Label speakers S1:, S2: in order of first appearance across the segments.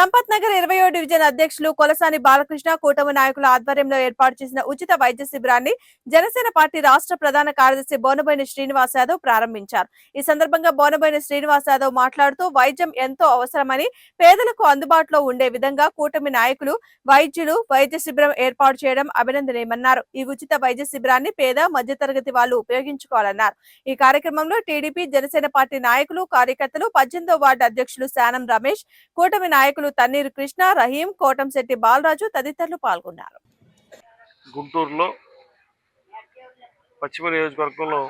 S1: సంపత్ నగర్ ఇరవయో డివిజన్ అధ్యక్షులు కొలసాని బాలకృష్ణ కూటమి నాయకుల ఆధ్వర్యంలో ఏర్పాటు చేసిన ఉచిత వైద్య శిబిరాన్ని జనసేన పార్టీ రాష్ట్ర ప్రధాన కార్యదర్శి బోనబోయిన శ్రీనివాస్ యాదవ్ ప్రారంభించారు. ఈ సందర్భంగా బోనబోయిన శ్రీనివాస్ యాదవ్ మాట్లాడుతూ వైద్యం ఎంతో అవసరమని పేదలకు అందుబాటులో ఉండే విధంగా కూటమి నాయకులు వైద్యులు వైద్య శిబిరం ఏర్పాటు చేయడం అభినందనీయమన్నారు. ఈ ఉచిత వైద్య శిబిరాన్ని పేద మధ్యతరగతి వాళ్ళు ఉపయోగించుకోవాలన్నారు. ఈ కార్యక్రమంలో టీడీపీ జనసేన పార్టీ నాయకులు కార్యకర్తలు పద్దెనిమిదో వార్డు అధ్యక్షులు శానం రమేష్ కూటమి నాయకులు తన్నీరు కృష్ణ రహీం కోటంశెట్టి బాలరాజు తదితరులు పాల్గొన్నారు.
S2: గుంటూరులో పశ్చిమ నియోజకవర్గంలో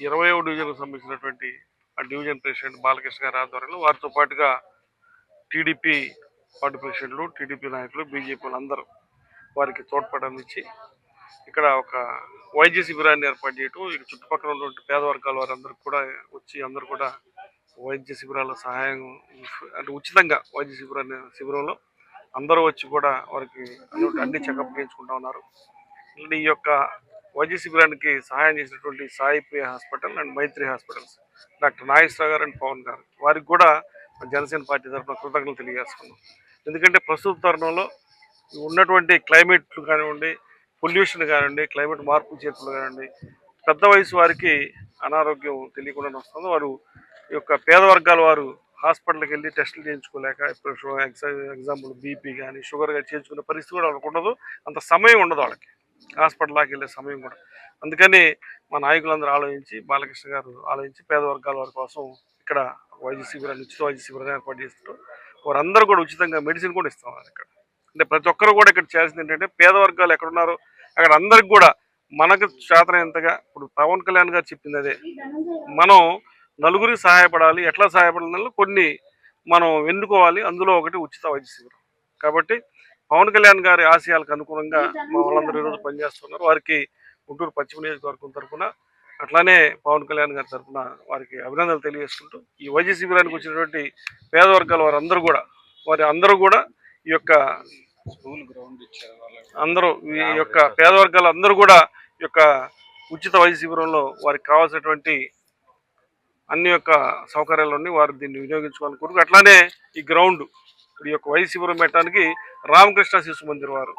S2: ఇరవై డివిజన్కు సంబంధించినటువంటి ఆ డివిజన్ ప్రెసిడెంట్ బాలకృష్ణ గారి ఆధ్వర్యంలో వారితో పాటుగా టీడీపీ పార్టీ ప్రెసిడెంట్లు టీడీపీ నాయకులు బీజేపీ అందరూ వారికి తోడ్పాటు అందించి ఇక్కడ ఒక వైద్య శిబిరాన్ని ఏర్పాటు చేయటం ఇక చుట్టుపక్కల ఉన్నటువంటి పేద వర్గాల వారందరూ కూడా వచ్చి అందరూ కూడా వైద్య శిబిరాల సహాయం అంటే ఉచితంగా వైద్య శిబిరాన్ని శిబిరంలో అందరూ వచ్చి కూడా వారికి అన్ని చెకప్ చేయించుకుంటా ఉన్నారు. ఈ యొక్క వైద్య శిబిరానికి సహాయం చేసినటువంటి Sai Priya hospital and Maitri hospitals. Doctor Nageswara Rao గారు అండ్ పవన్ గారు. వారికి కూడా జనసేన పార్టీ తరఫున కృతజ్ఞతలు తెలియజేసుకున్నాం ఎందుకంటే ప్రస్తుత తరుణంలో ఉన్నటువంటి క్లైమేట్లు కానివ్వండి పొల్యూషన్ కానివ్వండి క్లైమేట్ మార్పు చేతులు కానివ్వండి పెద్ద వయసు వారికి అనారోగ్యం తెలియకుండా వస్తుంది. వారు ఈ యొక్క పేద వర్గాల వారు హాస్పిటల్కి వెళ్ళి టెస్టులు చేయించుకోలేక ఇప్పుడు ఎగ్జాంపుల్ బీపీ కానీ షుగర్ కానీ చేయించుకునే పరిస్థితి కూడా వాళ్ళకు ఉండదు. అంత సమయం ఉండదు వాళ్ళకి. హాస్పిటల్ వెళ్ళే సమయం కూడా. అందుకని మా నాయకులందరూ ఆలోచించి బాలకృష్ణ గారు ఆలోచించి పేద వర్గాల వారి కోసం ఇక్కడ వైద్య శిబిరాన్ని ఉచిత వైద్య శిబిరాన్ని ఏర్పాటు చేస్తారు వారందరూ కూడా ఉచితంగా మెడిసిన్ కూడా ఇస్తాం ఇక్కడ. అంటే ప్రతి ఒక్కరు కూడా ఇక్కడ చేయాల్సింది ఏంటంటే పేద వర్గాలు ఎక్కడ ఉన్నారో అక్కడ అందరికి కూడా మనకు శాతమైనంతగా ఇప్పుడు పవన్ కళ్యాణ్ గారు చెప్పింది అదే. మనం నలుగురికి సహాయపడాలి. ఎట్లా సహాయపడాలి కొన్ని మనం ఎన్నుకోవాలి. అందులో ఒకటి ఉచిత వైద్య శిబిరం. కాబట్టి పవన్ కళ్యాణ్ గారి ఆశయాలకు అనుగుణంగా మా వాళ్ళందరూ ఈరోజు పనిచేస్తున్నారు. వారికి గుంటూరు పశ్చిమ నియోజకవర్గం తరఫున అట్లానే పవన్ కళ్యాణ్ గారి తరఫున వారికి అభినందనలు తెలియజేసుకుంటూ ఈ వైద్య శిబిరానికి వచ్చినటువంటి పేదవర్గాల వారందరూ కూడా వారి అందరూ కూడా ఈ యొక్క
S3: స్కూల్ గ్రౌండ్ ఇచ్చారు
S2: అందరూ ఈ యొక్క పేదవర్గాలు అందరూ కూడా ఈ యొక్క ఉచిత వైద్య శిబిరంలో వారికి కావాల్సినటువంటి అన్ని యొక్క సౌకర్యాలన్నీ వారు దీన్ని వినియోగించుకోవాలని కోరుకు అట్లానే ఈ గ్రౌండ్ ఈ యొక్క వైద్య శిబిరం పెట్టడానికి రామకృష్ణ శిశు మందిర్ వారు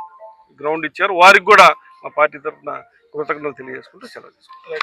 S2: గ్రౌండ్ ఇచ్చారు. వారికి కూడా మా పార్టీ తరఫున కృతజ్ఞతలు తెలియజేసుకుంటూ సెలవు తీసుకుంటాం